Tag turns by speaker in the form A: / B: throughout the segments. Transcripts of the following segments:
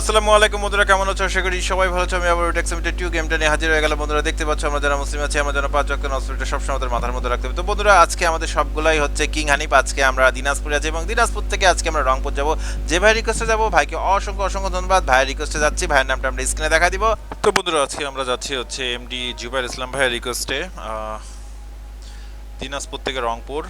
A: আসসালামু আলাইকুম বন্ধুরা, কেমন আছো? আশা করি সবাই ভালো আছো। আমি আবার টেক্সমিটার টু গেমটা নিয়ে হাজির হয়ে গেলাম। বন্ধুরা, দেখতে পাচ্ছ আমরা যারা মুসলিম আছি, আমরা যেন পাঁচ ওয়াক্ত নসরটা সবসময় আমাদের মাথার মধ্যে রাখতে হবে। তো বন্ধুরা, আজকে আমাদের সবগুলাই হচ্ছে কিং হানিফ আজকে আমরা দিনাজপুরে আছি এবং দিনাজপুর থেকে আজকে আমরা রংপুর যাব। যে ভাই রিকোয়েস্টে যাব, ভাইকে অসংখ্য অসংখ্য ধন্যবাদ। ভাইয়ের রিকোয়েস্টে যাচ্ছি, ভাইয়ের নামটা আমরা স্ক্রিনে দেখা দিব। তো বন্ধুরা, আজকে আমরা যাচ্ছি হচ্ছে এমডি জুবাইর ইসলাম ভাইয়ের রিকোয়েস্টে দিনাজপুর থেকে রংপুর।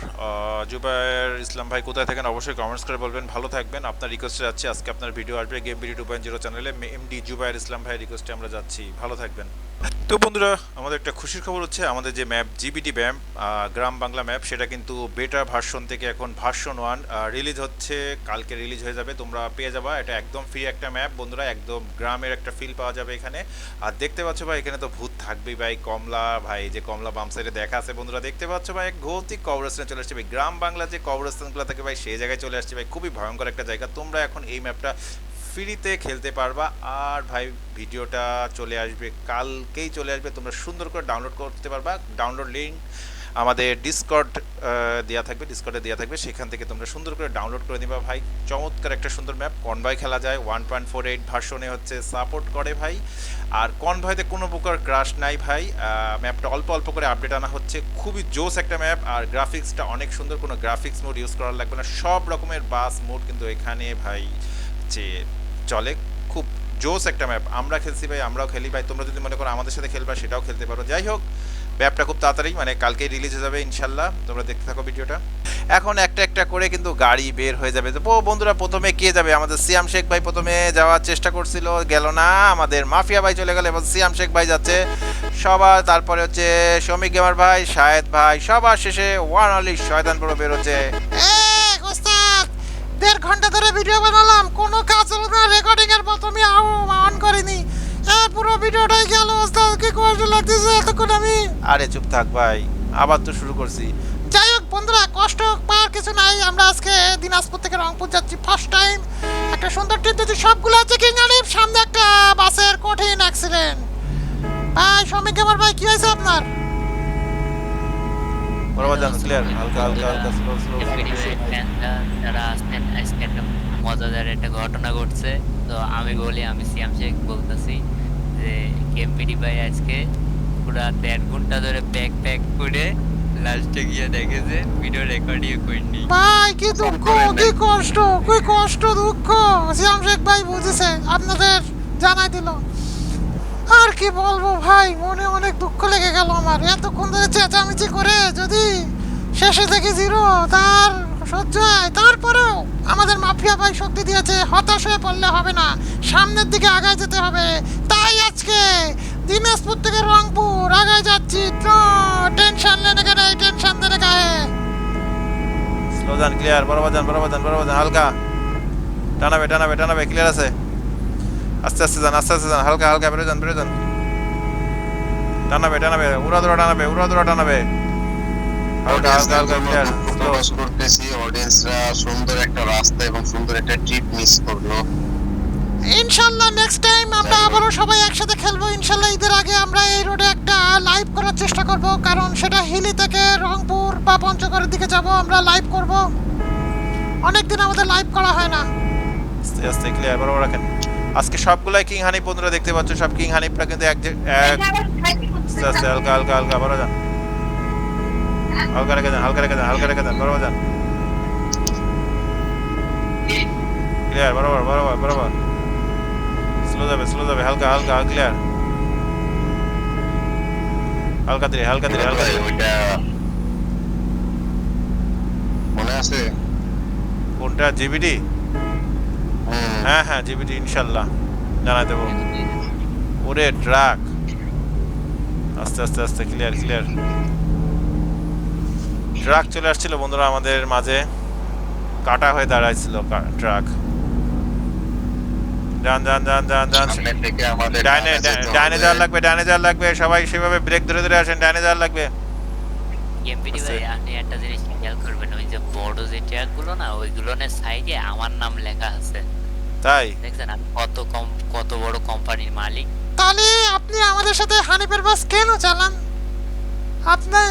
A: জুবায়ের ইসলাম ভাই কোথায় থাকেন অবশ্যই কমেন্টস করে বলবেন। ভালো থাকবেন। আপনার রিকোয়েস্টে যাচ্ছি। আজকে আপনার ভিডিও আসবে। Game video two point zero চ্যানেলে এমডি জুবায়ের ইসলাম ভাই রিকোয়েস্টে আমরা যাচ্ছি। ভালো থাকবেন। তো বন্ধুরা, আমাদের একটা খুশির খবর হচ্ছে, আমাদের যে ম্যাপ জিবিটি ম্যাপ গ্রাম বাংলা ম্যাপ, সেটা কিন্তু বেটা ভার্সন থেকে এখন ভার্সন ওয়ান রিলিজ হচ্ছে, কালকে রিলিজ হয়ে যাবে, তোমরা পেয়ে যাবা। এটা একদম ফ্রি একটা ম্যাপ, বন্ধুরা, একদম গ্রামের একটা ফিল পাওয়া যাবে এখানে। আর দেখতে পাচ্ছ ভাই, এখানে তো ভূত থাকবেই ভাই, কমলা, ভাই যে কমলা বাম সাইডে দেখা আছে, বন্ধুরা, দেখতে পাচ্ছ ভাই, এক ভৌতিক কবরস্থানে চলে আসছে ভাই। গ্রাম বাংলা যে কবরস্থানগুলো থাকে ভাই, সেই জায়গায় চলে আসছে ভাই, খুবই ভয়ঙ্কর একটা জায়গা। তোমরা এখন এই ম্যাপটা ফ্রিতে খেলতে পারবা। আর ভাই, ভিডিওটা চলে আসবে, কালকেই চলে আসবে। তোমরা সুন্দর করে ডাউনলোড করতে পারবা। ডাউনলোড লিঙ্ক আমাদের ডিসকর্ড দেওয়া থাকবে ডিসকর্ডে দেওয়া থাকবে। সেখান থেকে তোমরা সুন্দর করে ডাউনলোড করে নিবা ভাই। চমৎকার একটা সুন্দর ম্যাপ কনভয় খেলা যায়। ওয়ান পয়েন্ট ফোর এইট ভার্সনে হচ্ছে সাপোর্ট করে ভাই। আর কনভয়তে কোনো প্রকার ক্রাশ নাই ভাই। ম্যাপটা অল্প অল্প করে আপডেট আনা হচ্ছে। খুবই জোস একটা ম্যাপ আর গ্রাফিক্সটা অনেক সুন্দর। কোনো গ্রাফিক্স মোড ইউজ করা লাগবে না। সব রকমের বাস মোড কিন্তু এখানে ভাই, যে চলে। খুব জোস একটা ম্যাপ। আমরা খেলছি ভাই, আমরাও খেলি ভাই। তোমরা যদি মনে করো আমাদের সাথে খেলবা, সেটাও খেলতে পারো। যাই হোক, ম্যাপটা খুব তাড়াতাড়ি মানে কালকেই রিলিজ হয়ে যাবে ইনশাল্লাহ। তোমরা দেখতে থাকো ভিডিওটা। এখন একটা একটা করে কিন্তু গাড়ি বের হয়ে যাবে। ও বন্ধুরা, প্রথমে কে যাবে? আমাদের সিয়াম শেখ ভাই প্রথমে যাওয়ার চেষ্টা করছিল, গেল না। আমাদের মাফিয়া ভাই চলে গেল এবং সিয়াম শেখ ভাই যাচ্ছে। সবার, তারপরে হচ্ছে শমিক গেমার ভাই, শাহেদ ভাই। সবার শেষে ওয়ান অনলি শয়তান বড় বের হচ্ছে।
B: ওস্তাদ, দেড় ঘণ্টা ধরে ভিডিও বানালাম। না রেকর্ডিং এর প্রথমে অন করিনি এই পুরো ভিডিওটাই গেল ওস্তাদ কি কষ্ট লাগতেছে এতক্ষণ আমি
A: আরে চুপ থাক ভাই আবার তো শুরু করছি
B: যাই হোক বন্ধুরা কষ্ট পাওয়ার কিছু নাই আমরা আজকে দিনাজপুর থেকে রংপুর যাচ্ছি ফার্স্ট টাইম একটা সুন্দর ট্রিপ দিচ্ছি সবগুলো আছে কিং আলিফ সামনে একটা বাসের কঠিন অ্যাক্সিডেন্ট ভাই শ্রমিক আমার ভাই কি হয়েছে আপনার
A: বরাবর জানো ক্লিয়ার হালকা হালকা হালকা স্লো স্লো
C: মজাদার একটা ঘটনা ঘটছে। তো আমি বলি আমি সিয়াম শেখ বলতেছি যে কেমপিডি ভাই আজকে পুরা দেড় ঘণ্টা ধরে প্যাক প্যাক করে লাস্টে গিয়ে দেখে যে ভিডিও রেকর্ডিং করিনি।
B: ভাই কি দুঃখ কি কষ্ট কি কষ্ট দুঃখ। শ্যাম শেখ ভাই বুঝেছে আপনাদের জানাই দিল। আর কি বলব ভাই মনে অনেক দুঃখ লেগে গেল আমার। এতক্ষণ ধরে চেঁচামেচি করে যদি শেষে থেকে জিরো তার সহ্য হয় তারপরেও আমাদের মাফিয়া ভাই শক্তি দিয়েছে, হতাশ হয়ে পড়লে হবে না, সামনের দিকে আগায় যেতে হবে। তাই আজকে দিনাজপুর থেকে রংপুর আগায় যাচ্ছি। টেনশন লেনে কেন টেনশন দেনে গায়ে।
A: স্লো যান ক্লিয়ার যান বরাবর যান হালকা। টানাবে টানাবে টানাবে ক্লিয়ার আছে। আস্তে আস্তে যান, আস্তে আস্তে যান, হালকা হালকা বেরো যান বেরো টানাবে টানাবে উড়া দৌড়া টানাবে উড়া দৌড়া টানাবে। হালকা হালকা হালকা ক্লিয়ার স্লো
D: প্রকাশ করতেছি অডিয়েন্সরা সুন্দর একটা রাস্তা এবং সুন্দর একটা ট্রিপ মিস করল।
B: ইনশাল্লাহ নেক্সট টাইম আমরা আবারও সবাই একসাথে খেলব। ইনশাল্লাহ ঈদের আগে আমরা এই রোডে একটা লাইভ করার চেষ্টা করব কারণ সেটা হিলি থেকে রংপুর বা পঞ্চগড়ের দিকে যাব আমরা লাইভ করব। অনেকদিন আমাদের লাইভ করা হয় না।
A: আস্তে আস্তে ক্লিয়ার রাখেন। আজকে সবগুলাই কিং হানিফ বন্ধুরা দেখতে পাচ্ছ সব কিং কিন্তু এক আস্তে আস্তে হালকা হালকা হালকা বরাবর যান। হালকা রেখে যান হালকা রেখে যান হালকা রেখে যান বরাবর যান। ক্লিয়ার বরাবর বরাবর বরাবর। স্লো যাবে স্লো যাবে হালকা হালকা ক্লিয়ার হালকা ধীরে হালকা ধীরে হালকা ধীরে।
D: মনে আছে?
A: কোনটা? জিবিডি হ্যাঁ হ্যাঁ জিবিডি ইনশাল্লাহ। জানাই দেবো। ওরে ট্রাক। আস্তে আস্তে আস্তে ক্লিয়ার ক্লিয়ার ট্রাক চলে আসছিল বন্ধুরা আমাদের মাঝে। কাটা হয়ে দাঁড়াইছিল ট্রাক। যান যান যান যান যান
D: সামনের দিকে আমাদের
A: ডাইনে ডাইনে যাওয়ার লাগবে ডাইনে যাওয়ার লাগবে। সবাই সেভাবে ব্রেক ধরে ধরে আসেন ডাইনে যাওয়ার লাগবে।
C: কেমপিডি ভাই। আপনি একটা জিনিস খেয়াল করবেন ওই যে বড় যে ট্র্যাকগুলো না ওইগুলো সাইডে আমার নাম লেখা আছে।
A: তাই?
C: দেখছেন আমি কত কম কত বড় কোম্পানির মালিক।
B: তাহলে আপনি আমাদের সাথে হানিফের বাস কেন চালান? আপনি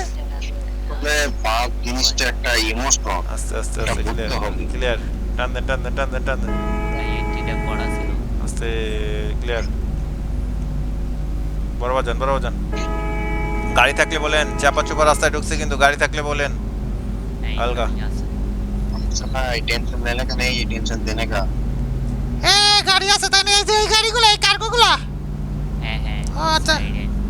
D: আসলে পাপ জিনিসটা একটা ইমোশন
A: আস্তে আস্তে আস্তে ক্লিয়ার ক্লিয়ার টান দেন টান দেন টান দেন টান দেন
C: পড়া ছিল।
A: আস্তে ক্লিয়ার বরাবর যান বরাবর যান গাড়ি থাকলে বলেন চাপা চোপা রাস্তায় ঢুকছে কিন্তু গাড়ি থাকলে বলেন। হালকা
D: টেনশন
B: হ্যাঁ, গাড়ি আছে তাই এই যে গাড়িগুলো এই কার্গোগুলো
C: হ্যাঁ হ্যাঁ
B: আচ্ছা।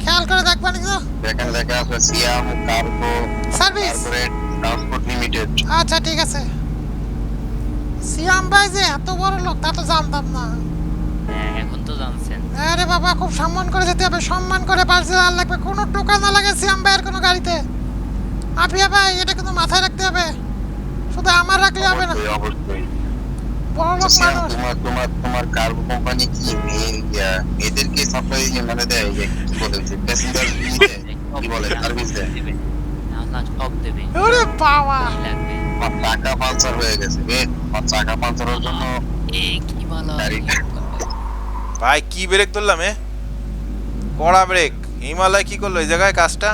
B: খেয়াল করে দেখবেন কিন্তু।
D: দেখেন দেখে আসলে Siam cargo
B: service.
D: Transport limited.
B: আচ্ছা ঠিক আছে। সিয়াম ভাই যে এত বড় লোক তা তো জানতাম না।
C: হ্যাঁ এখন তো জানছেন।
B: আরে বাবা খুব সম্মান করে যেতে হবে। সম্মান করে পাশে আর লাগবে। কোনো টোকা না লাগে সিয়াম ভাইয়ের কোনো গাড়িতে। আপিয়া ভাই এটা কিন্তু মাথায় রাখতে হবে। শুধু আমার রাখলে হবে না।
D: অবশ্যই অবশ্যই
B: বড় লোক
D: সিয়াম
B: মানুষ
D: তোমার তোমার তোমার কার্গো কোম্পানি কি মেয়ে মেয়েদেরকে সাপ্লাই মানে দেয় যে কি বলে প্যাসেঞ্জার কি বলে? সার্ভিস দেয়?
C: না না সব দেবে।
B: ওরে বাবা!
D: আমার টাকা পাঞ্চার হয়ে গেছে রে আমার চাকা পাঞ্চারের জন্য
C: এই কি বলো?
A: ভাই কি ব্রেক ধরলাম এ? কড়া ব্রেক হিমালয় কি করল? এই জায়গায় কাজটা?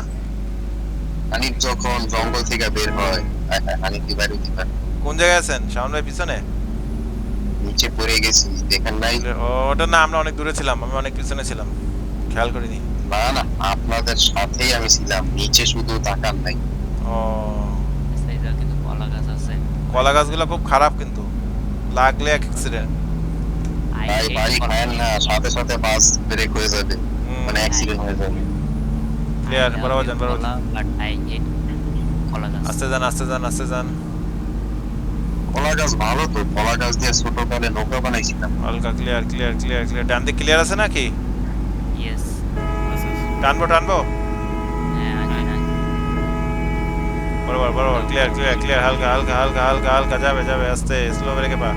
D: হানিফ যখন জঙ্গল থেকে বের হয় হ্যাঁ, হ্যাঁ, হানিফ কি বাড়ি
A: কোন জায়গায় আছেন? ভাই পিছনে?
D: নিচে পড়ে গেছি দেখেন নাই।
A: ওটা না আমরা অনেক দূরে ছিলাম আমি অনেক পিছনে ছিলাম। খেয়াল করিনি।
D: না না আপনাদের সাথেই আমি ছিলাম নিচে শুধু তাকান নাই।
A: ও।
C: কিন্তু কলা গাছ আছে।
A: কলা গাছগুলো খুব খারাপ কিন্তু লাগলে এক অ্যাক্সিডেন্ট
D: ভাই বাড়ি খায়েন না সাথে সাথে বাস ব্রেক হয়ে যাবে মানে অ্যাক্সিডেন্ট হয়ে যাবে।
A: ক্লিয়ার বরাবর যান বরাবর আস্তে যান আস্তে যান আস্তে যান।
D: কলা গাছ ভালো তো কলা গাছ দিয়ে ছোটকালে নৌকা বানাইছিলাম।
A: হালকা ক্লিয়ার ক্লিয়ার ক্লিয়ার ক্লিয়ার ডান দিক ক্লিয়ার আছে নাকি?
C: ইয়েস
A: টানবো টানবো?
C: হ্যাঁ
A: বরাবর বরাবর ক্লিয়ার ক্লিয়ার ক্লিয়ার হালকা হালকা হালকা হালকা হালকা যাবে যাবে আস্তে স্লো ব্রেকে পা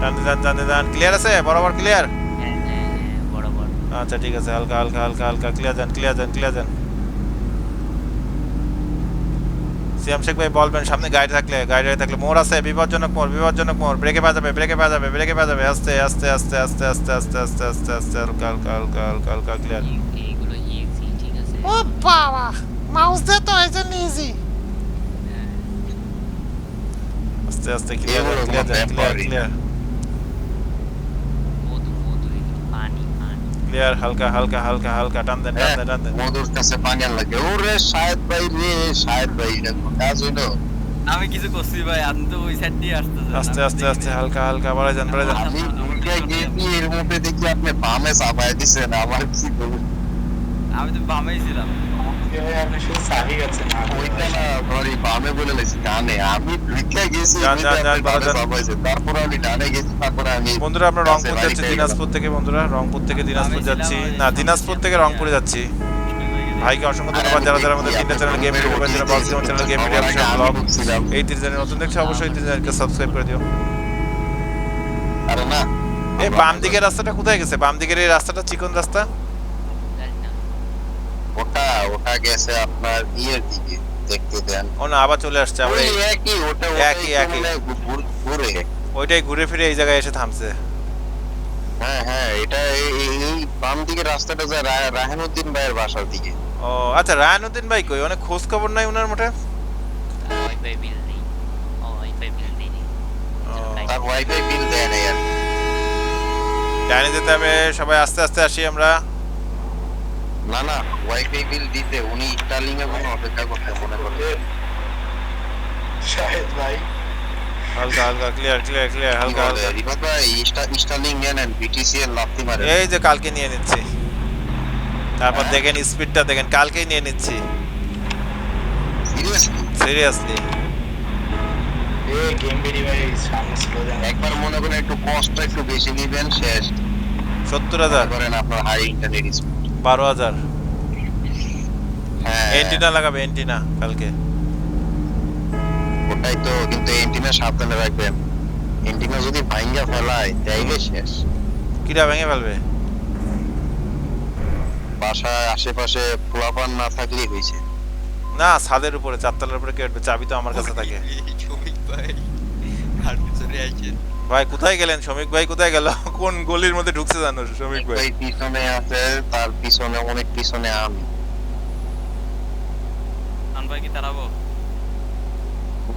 A: টানতে যান টানতে যান। ক্লিয়ার আছে? বরাবর ক্লিয়ার
C: হ্যাঁ হ্যাঁ
A: আচ্ছা ঠিক আছে। হালকা হালকা হালকা হালকা। ক্লিয়ার যান ক্লিয়ার যান ক্লিয়ার যান। সিয়াম শেখ ভাই বলবেন সামনে গাড়ি থাকলে গাড়ি থাকলে মোড় আছে বিপজ্জনক মোড় বিপজ্জনক মোড় ব্রেকে বাজাবে ব্রেকে বাজাবে ব্রেকে বাজাবে আস্তে আস্তে আস্তে আস্তে আস্তে আস্তে আস্তে আস্তে আস্তে হালকা হালকা হালকা হালকা হালকা ক্লিয়ার
C: এইগুলো ইজি ঠিক আছে।
B: ও বাবা মাউস দিয়ে তো এই জন্য ইজি
C: হ্যাঁ।
A: আস্তে আস্তে ক্লিয়ার ক্লিয়ার ক্লিয়ার ক্লিয়ার
C: পানি
A: ক্লিয়ার হালকা হালকা হালকা হালকা টান দেন টান
D: হ্যাঁ,
A: দেন টান দেন
D: মধুর কাছে পাঙ্গাল লাগে। ওরে শাহেদ ভাই রে শাহেদ ভাই এটা কোনো কাজ হইল?
E: আমি কিছু করছি ভাই আমি তো ওই সাইড দিয়ে আসতেছেন।
A: আস্তে আস্তে আস্তে হালকা হালকা বাড়ায় যান বাড়ায় যান।
D: আমি দুইটা নিয়ে এর মধ্যে দেখি আপনি বামে চাপায় দিছেন আমার কি করব
E: আমি তো বামেই ছিলাম।
A: বন্ধুরা আমরা রংপুর যাচ্ছি দিনাজপুর থেকে বন্ধুরা রংপুর থেকে দিনাজপুর যাচ্ছি। না দিনাজপুর থেকে রংপুরে যাচ্ছি। ভাইকে অসংখ্য ধন্যবাদ যারা যারা আমাদের তিনটা চ্যানেল গেম ভিডিও যারা box game channel game video vlog এই তিন চ্যানেল নতুন দেখছ অবশ্যই তিন চ্যানেলকে সাবস্ক্রাইব করে দিও।
D: আরে না
A: এই বাম দিকের রাস্তাটা কোথায় গেছে? বাম দিকের এই রাস্তাটা চিকন রাস্তা?
D: ওটা গেছে আপনার ইয়ের দিকে দেখতে দেন।
A: ও না আবার চলে আসছে আমরা
D: একই ওটা
A: একই, একই।
D: ঘুরে
A: ওইটাই ঘুরে ফিরে এই জায়গায় এসে থামছে।
D: হ্যাঁ হ্যাঁ এটা এই- বাম দিকের রাস্তাটা যায় রাহেনুদ্দিন ভাইয়ের বাসার দিকে।
A: ও আচ্ছা রায়নুদ্দিন ভাই কই? অনেক খোঁজ খবর নাই ওনার মোটে
C: ওয়াইফাই বিল নেই। ও ওয়াইফাই বিল নেই
D: তার ওয়াইফাই বিল দেয়।
A: ডাইনে যেতে হবে সবাই আস্তে আস্তে আসি আমরা।
D: না না ওয়াইফাই বিল দিতে উনি স্টার্লিং এর জন্য অপেক্ষা করতে মনে করে
F: শাহেদ ভাই।
A: হালকা হালকা ক্লিয়ার ক্লিয়ার ক্লিয়ার হালকা হালকা।
D: রিফাত ভাই স্টার্লিং নিয়ে নেন বিটিসি এর লাফতি মারে
A: এই যে কালকে নিয়ে নিচ্ছি। তারপর দেখেন স্পিডটা দেখেন কালকেই নিয়ে নিচ্ছি।
D: সিরিয়াসলি
A: সিরিয়াসলি
F: এ গেম বেরি ভাই সামনে স্লো
D: একবার মনে করেন একটু কষ্ট একটু বেশি নিবেন শেষ।
A: সত্তর হাজার।
D: করেন আপনার হাই ইন্টারনেট স্পিড
A: বারো হাজার।
D: হ্যাঁ।
A: এন্টিনা লাগাবে এন্টিনা কালকে।
D: ওটাই তো কিন্তু এন্টিনা সাবধানে রাখবেন। এন্টিনা যদি ভাঙ্গা ফেলায় তাইলে শেষ।
A: কিরা ভেঙে ফেলবে?
D: বাসায় আশেপাশে পোলাপান না থাকলেই হয়েছে।
A: না ছাদের উপরে চারতলার উপরে কেটবে চাবি তো আমার কাছে থাকে।
E: ভাই
A: ভাই কোথায় গেলেন? শ্রমিক ভাই কোথায় গেল? কোন গলির মধ্যে ঢুকছে জানো শ্রমিক ভাই?
D: পিছনে আছে তার পিছনে অনেক পিছনে আমি।
E: আন ভাই কি তারাবো?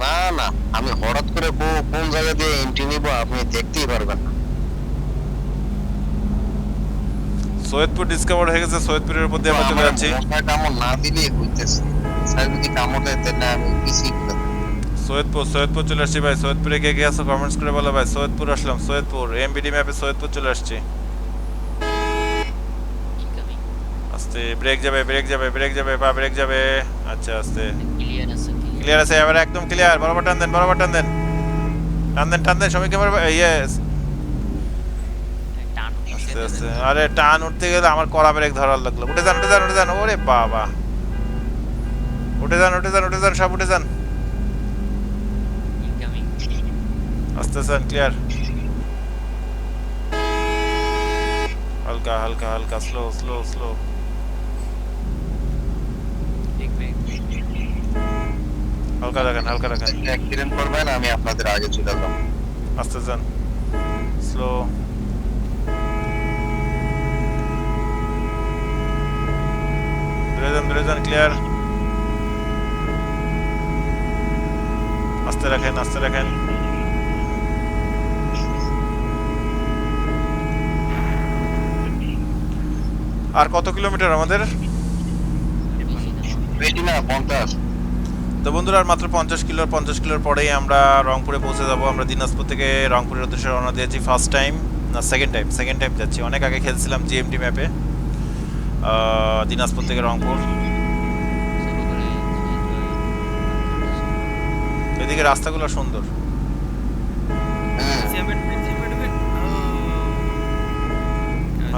D: না না আমি হঠাৎ করে কোন জায়গা দিয়ে এন্ট্রি নিব আপনি দেখতেই পারবেন না।
A: সৈয়দপুর ডিসকভার হয়ে গেছে সৈয়দপুরের উপর দিয়ে আমরা চলে যাচ্ছি।
D: কামড় না দিলেই হইতেছে। স্যার যদি কামড় দেয় তাহলে আমি পিছিয়ে।
A: সৈয়দপুর সৈয়দপুর চলে আসছি ভাই। সৈয়দপুরে কে কে আছো কমেন্টস করে বলো ভাই। সৈয়দপুর আসলাম সৈয়দপুর। এমবিডি ম্যাপে সৈয়দপুর চলে আসছি। আস্তে ব্রেক যাবে ব্রেক যাবে ব্রেক যাবে বা ব্রেক যাবে। আচ্ছা আস্তে।
C: ক্লিয়ার আছে
A: ক্লিয়ার আছে এবার একদম ক্লিয়ার বরাবর টান দেন বরাবর টান দেন। টান দেন টান দেন ইয়ে
C: উঠছে
A: আস্তে আস্তে। আরে টান উঠতে গেলে আমার কড়া ব্রেক ধরার লাগল। উঠে যান উঠে যান উঠে যান। ওরে বাবা। উঠে যান উঠে যান উঠে যান সব উঠে যান। আস্তে আস্তে ক্লিয়ার হালকা হালকা হালকা স্লো স্লো স্লো
C: দেখবে
A: হালকা রাখেন হালকা রাখেন
D: অ্যাক্সিডেন্ট করবেন আমি আপনাদের আগে চলে যাব
A: আস্তে যান স্লো দূরে যান দূরে যান ক্লিয়ার আস্তে রাখেন আস্তে রাখেন আর কত কিলোমিটার আমাদের? তো বন্ধুরা আর মাত্র পঞ্চাশ কিলো পঞ্চাশ কিলোর পরেই আমরা রংপুরে পৌঁছে যাব। আমরা দিনাজপুর থেকে রংপুরের উদ্দেশ্যে রওনা দিয়েছি ফার্স্ট টাইম না সেকেন্ড টাইম সেকেন্ড টাইম যাচ্ছি। অনেক আগে খেলছিলাম জিএমটি ম্যাপে দিনাজপুর থেকে রংপুর। এদিকে রাস্তাগুলো সুন্দর।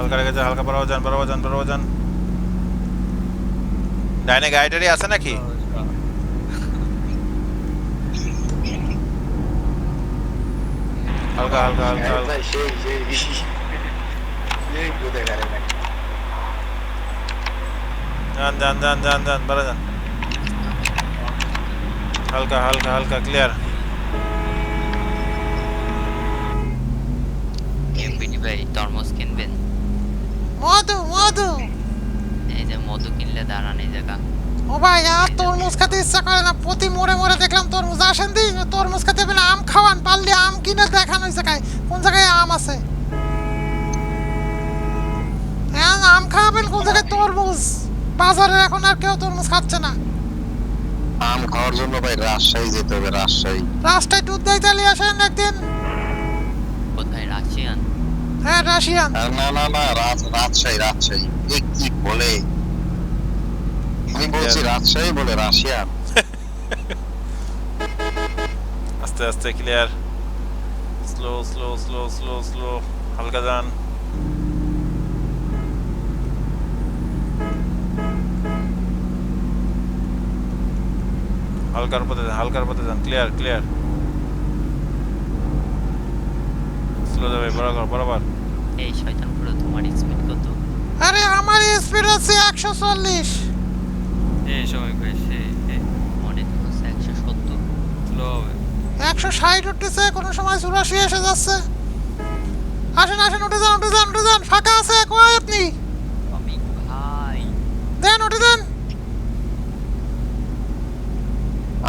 A: হালকা রেখে যান হালকা বড়াও যান বড়াও যান বড়াও যান। ডাইনে গাড়িটারি আছে নাকি? হালকা হালকা হালকা
F: হ্যাঁ
A: হালকা।
F: ভাই সেই সেই সেই বোধে গাড়ি না
A: যান যান যান যান যান বড় যান। হালকা হালকা হালকা ক্লিয়ার
C: এমপিডি ভাই তরমুজ কিনবেন
B: মধু মধু
C: এই যে কিনলে দাঁড়ান এই জায়গা।
B: ও ভাই আর তরমুজ খেতে ইচ্ছা করে না। প্রতি মোড়ে মোড়ে দেখলাম তরমুজ। আসেন দি তরমুজ খেতে পেলে আম খাওয়ান পারলে আম কিনে দেখান ওই জায়গায়। কোন জায়গায় আম আছে? হ্যাঁ আম খাওয়াবেন কোন জায়গায়? তরমুজ। বাজারে এখন আর কেউ তরমুজ খাচ্ছে না।
D: আম খাওয়ার জন্য ভাই রাজশাহী যেতে হবে রাজশাহী।
B: রাস্তায় দুধ দিয়ে চালিয়ে আসেন একদিন।
C: কোথায়? রাশিয়ান?
B: হ্যাঁ রাশিয়ান।
D: না না না রাজ রাজশাহী রাজশাহী। এ কি বলে? আমি বলছি রাজশাহী বলে রাশিয়া
A: আস্তে আস্তে clear slow slow slow slow slow হালকা যান। হালকার পথে যান হালকার পথে যান। ক্লিয়ার ক্লিয়ার স্লো যাবে বরাবর বরাবর।
C: এই শয়তান পুরো তোমার স্পিড কত?
B: আরে আমার স্পিড আছে একশো চল্লিশ।
E: এই সময় ভাই সে
C: মনে তো হচ্ছে একশো সত্তর।
E: স্লো হবে।
B: একশো ষাট উঠতেছে কোনো সময় চুরাশি এসে যাচ্ছে। আসেন আসেন উঠে যান উঠে যান উঠে যান ফাঁকা আছে কয় আপনি?
C: আমি ভাই
B: দেন উঠে দেন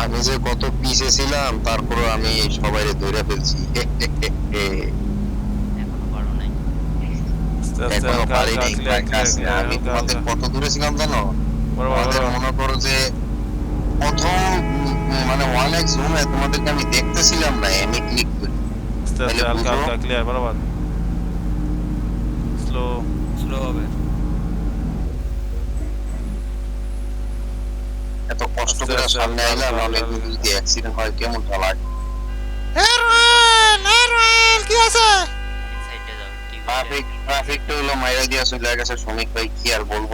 D: আমি যে কত পিছে ছিলাম তারপরে আমি সবাই ধরে ফেলছি। আমি তোমাদের কত দূরে ছিলাম জানো? তোমাদের মনে করো যে প্রথম মানে ওয়ান এক্স জুমে তোমাদেরকে আমি দেখতেছিলাম না আমি ক্লিক করি।
A: আস্তে আস্তে হালকা হালকা ক্লিয়ার বরাবর। স্লো
E: স্লো হবে।
D: এত কষ্ট করে সামনে আইলাম অনেক যদি অ্যাক্সিডেন্ট হয় কেমন লাগে
B: এ রয়েল কি আছে
C: সাইডে
D: ট্রাফিক ট্রাফিকটা হলো মাইরা দিয়া চলে গেছে শ্রমিক ভাই কি আর বলব?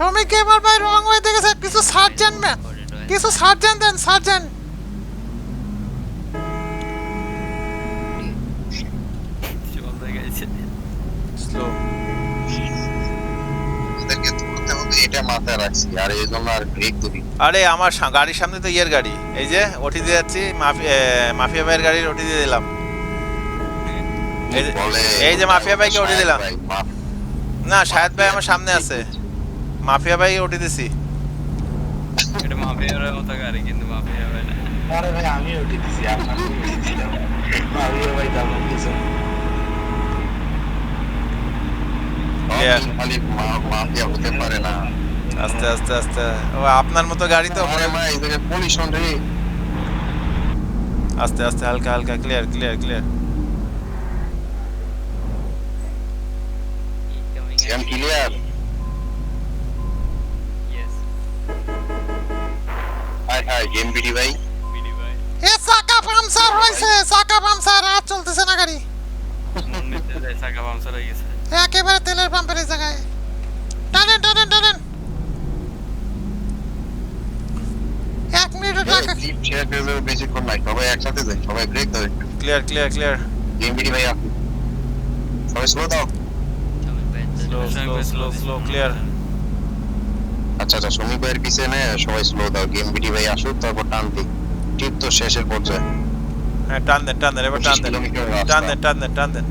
B: শ্রমিক ভাই রং হয়ে দেখেছে কিছু সার্জেন্ট ম্যান কিছু সার্জেন্ট দেন সার্জেন্ট।
E: চলতে গেছে
A: স্লো
D: ওদেরকে ধরতে হবে এটা মাথায় রাখছি আর
A: আমার গাড়ির সামনে তো ইয়ের গাড়ি। এই যে ওটি দিয়ে যাচ্ছি মাফিয়া মাফিয়া ভাইয়ের গাড়ির ওটি দিয়ে দিলাম। এই যে- এই যে মাফিয়া ভাইকে ওটি দিলাম। না শাহেদ ভাই আমার সামনে আছে। মাফিয়া ভাই ওটি দিছি।
E: এটা মাফিয়ার মতো গাড়ি কিন্তু মাফিয়া হবে না।
F: আরে ভাই আমি উঠে দিছি দিছিলাম আমিও ভাই তেমন কিছু
D: মাফিয়া হতে পারে না।
A: আস্তে আস্তে আস্তে। ও আপনার মতো গাড়ি তো
D: ভাই পলিউশন রে।
A: আস্তে আস্তে হালকা হালকা clear clear clear.
D: Clear hi game BD ভাই।
B: এ চাকা পামচার হয়েছে চাকা পামচার আর চলতেছে না গাড়ি।
E: চাকা পাংচার হয়ে গেছে।
B: একেবারে তেলের পাম্পের জায়গায়। টানেন টানেন টানেন। এক মিনিটে টাকা
D: জিপ শেয়ার করে বেশিক্ষণ নাই সবাই একসাথে যাই সবাই ব্রেক ধরে।
A: Clear clear clear
D: game BD ভাই আপনি। সবাই স্লো দাও।
A: Slow slow slow slow clear
D: আচ্ছা আচ্ছা সমীপ ভাইয়ের পিছনে সবাই স্লো দাও গেম বিডি ভাই আসুক তারপর টান দিই। টিপ তো শেষের পর্যায়ে।
A: হ্যাঁ টান দেন টান দেন এবার টান দেন। টান দেন টান দেন টান দেন।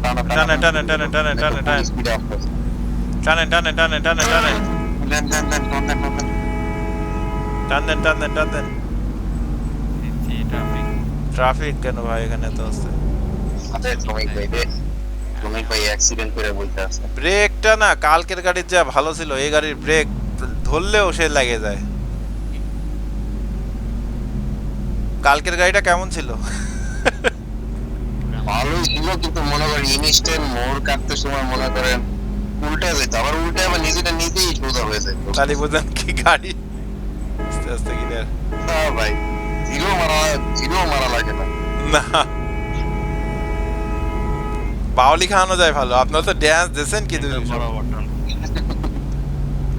D: টানা।
A: টানে, টানে, টানে, টানে, টানে, টানে।
D: টান দেন টান
A: টান। দেন টান দেন টান দেন।
E: জি ট্রাফিক
A: কেন ভাই এখানে তো আছে
D: আরে শ্রমিক ভাই শ্রমিক ভাই অ্যাক্সিডেন্ট করে বলতে আছে
A: ব্রেকটা না কালকের গাড়ির যা ভালো ছিল এই গাড়ির ব্রেক ধরলেও সে লাগে যায়। কালকের গাড়িটা কেমন ছিল?
D: ভালোই ছিল কিন্তু মনে করেন ইনস্ট্যান্ট মোড় কাটতে সময় মনে করেন উল্টা যেত আবার উল্টা আবার নিজেটা নিজেই সোজা হয়ে যেত।
A: তাহলে বুঝলেন কি গাড়ি? আস্তে আস্তে ক্লিয়ার
D: হ্যাঁ ভাই জিরো মারা জিরো মারা লাগে না।
A: না। বাউলি খাওয়ানো যায় ভালো। আপনারা তো ড্যান্স দিয়েছেন কি দুই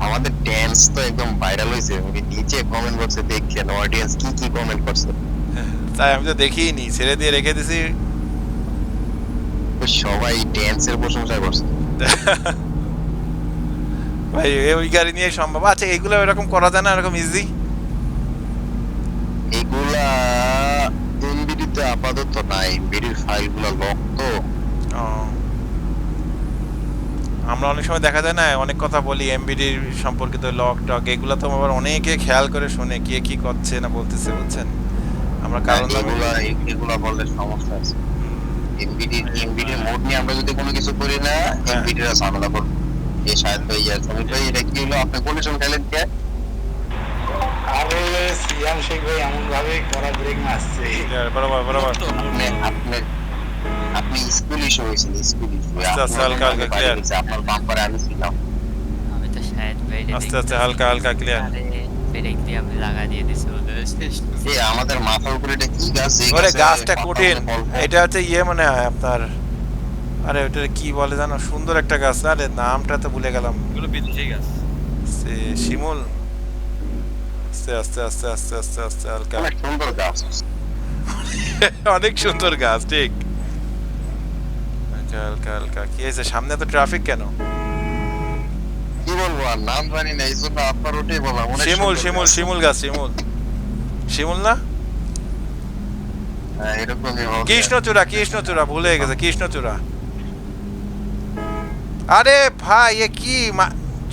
D: আমাদের ড্যান্স তো একদম ভাইরাল হয়েছে। ওই নিচে কমেন্ট বক্সে দেখছেন অডিয়েন্স কি কি কমেন্ট করছে।
A: তাই আমি তো দেখিই নি ছেড়ে দিয়ে রেখে দিছি।
D: সবাই ড্যান্সের প্রশংসা করছে।
A: ভাই ওই গাড়ি নিয়ে সম্ভব। আচ্ছা এগুলো এরকম করা যায় না এরকম ইজি
D: এগুলা এমবিডিতে আপাতত নাই। এমবিডির ফাইলগুলো লক তো।
A: আমরা অনেক সময় দেখা যায় না অনেক কথা বলি এমবিডির সম্পর্কিত লক টক এগুলো তো আবার অনেকে খেয়াল করে শুনে কে কি করছে না বলতেছে বুঝছেন? আমরা কারণ
D: এগুলা এগুলা বললে সমস্যা আছে। এমবিডি এমবিডি মোড নিয়ে আমরা যদি কোনো কিছু করি না
A: হ্যাঁ।
D: এমবিডিরা ঝামেলা করবে। এই সাহেব ভাই আর সমীপ ভাই এটা কি হলো? আপনি কোলেশন খেলেন কে
F: আরে সিয়াম শেখ ভাই এমন ভাবে করা ব্রেক মারছে।
A: বরাবর বরাবর।
D: আপনি আপনি স্কুল ইস্যু হয়েছিল স্কুল ইস্যু
A: আস্তে আস্তে, হালকা হালকা, clear.
D: আপনার বাম্পারে আমি ছিলাম।
C: আমি তো শায়দ বাইরে
A: আস্তে আস্তে হালকা হালকা ক্লিয়ার
C: আরে ব্রেক দিয়ে আমি লাগা দিয়ে দিছি ওদের
D: যে আমাদের মাথার উপরে এটা কি গাছ?
A: ওরে গাছটা কঠিন। এটা হচ্ছে ইয়ে মনে হয় আপনার আরে ওটা কি বলে জানো? সুন্দর একটা গাছ আরে নামটা তো ভুলে গেলাম।
E: এগুলো বিদেশি গাছ।
A: সে শিমুল। আস্তে আস্তে আস্তে আস্তে আস্তে আস্তে হালকা।
D: অনেক সুন্দর গাছ।
A: অনেক সুন্দর গাছ ঠিক। হালকা হালকা হালকা কি হয়েছে? সামনে তো ট্রাফিক কেন?
D: কি বলব আর? নাম জানি না এই জন্য আপনার ওটাই বললাম অনেক
A: শিমুল শিমুল শিমুল গাছ শিমুল। শিমুল না?
D: হ্যাঁ।
A: কৃষ্ণচূড়া কৃষ্ণচূড়া ভুলে গেছে কৃষ্ণচূড়া। আরে ভাই এ কি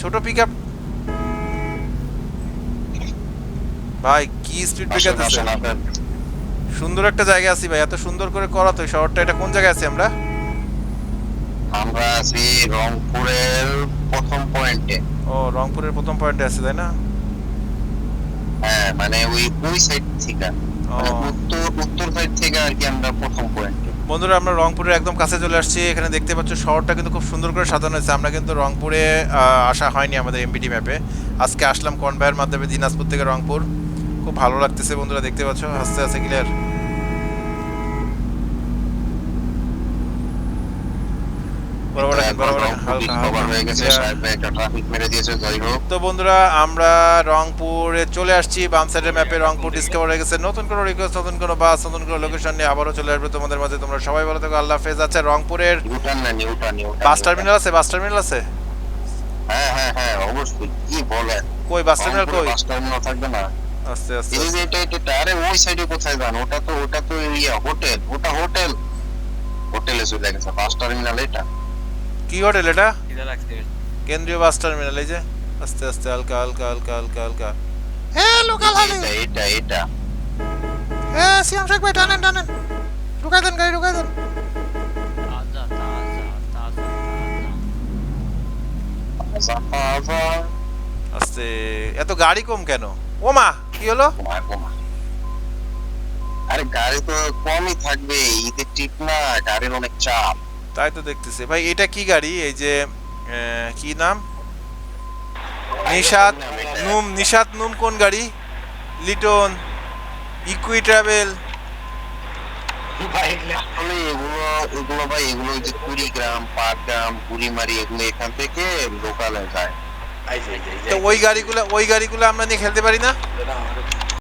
A: ছোট পিক আপ ভাই কি স্পিড। সুন্দর একটা জায়গা আছি ভাই এত সুন্দর করে করা তো শহরটা এটা কোন জায়গায় আছি আমরা?
D: আমরা আছি রংপুরের প্রথম পয়েন্টে
A: ও রংপুরের প্রথম পয়েন্টে আছে তাই না?
D: হ্যাঁ মানে ওই ওই সাইড থেকে। মানে উত্তর উত্তর সাইড থেকে আর কি আমরা প্রথম পয়েন্টে
A: বন্ধুরা আমরা রংপুরের একদম কাছে চলে আসছি। এখানে দেখতে পাচ্ছ শহরটা কিন্তু খুব সুন্দর করে সাজানো হয়েছে। আমরা কিন্তু রংপুরে আসা হয়নি আমাদের এমবিডি ম্যাপে আজকে আসলাম কনভেয়ার মাধ্যমে দিনাজপুর থেকে রংপুর। খুব ভালো লাগতেছে বন্ধুরা দেখতে পাচ্ছ আস্তে আস্তে ক্লিয়ার বরাবর রাখেন, বরাবর রাখেন, হালকা,
D: কভার
A: হালকা,
D: হয়ে গেছে
A: clear।
D: সাহেব ভাই একটা ট্রাফিক মেরে দিয়েছে যাই হোক
A: তো বন্ধুরা আমরা রংপুরে চলে আসছি বাম সাইডের ম্যাপে রংপুর ডিসকভার হয়ে গেছে। নতুন কোনো রিকোয়েস্ট নতুন কোনো বাস নতুন কোনো লোকেশন নিয়ে আবারও চলে আসবে তোমাদের মাঝে। তোমরা সবাই ভালো থাকো আল্লাহ হাফেজ। আচ্ছা রংপুরের
D: নিউটন নিউটন
A: বাস টার্মিনাল আছে? বাস টার্মিনাল আছে?
D: হ্যাঁ হ্যাঁ হ্যাঁ অবশ্যই। কি বলে
A: কই বাস টার্মিনাল কই?
D: বাস টার্মিনাল থাকবে না।
A: আস্তে আস্তে
D: এই যে এটা এটা এটা- আরে ওই সাইডে কোথায় যান? ওটা তো ওটা তো ইয়া হোটেল ওটা হোটেল হোটেলে চলে গেছে বাস টার্মিনাল এটা।
A: কি হোটেল এটা? কেন্দ্রীয় বাস টার্মিনাল এই যে? আস্তে আস্তে হালকা হালকা হালকা হালকা হালকা।
B: লোকাল হালি
D: এটা এটা।
B: সিয়াম শেখ ভাই টানেন টানেন। দেন গাড়ি দেন।
C: আচ্ছা,
D: আচ্ছা,
A: আচ্ছা, এত গাড়ি কম কেন? ও মা কি হলো?
D: আরে গাড়ি তো কমই থাকবে ঈদের টিপ না গাড়ির অনেক চাপ।
A: তাই তো দেখতেছি। ভাই এটা কি গাড়ি? এই যে আহ, কি নাম? নিশাত নুম নিশাত নুম কোন গাড়ি? লিটন ইকুই ট্রাভেল
D: আসলে এগুলো এগুলো ভাই এগুলো ওই যে কুড়িগ্রাম পাটগ্রাম কুড়িমারি এগুলো এখান থেকে লোকালে যায়।
A: তো ওই গাড়িগুলো ওই গাড়িগুলো আমরা নিয়ে খেলতে পারি না?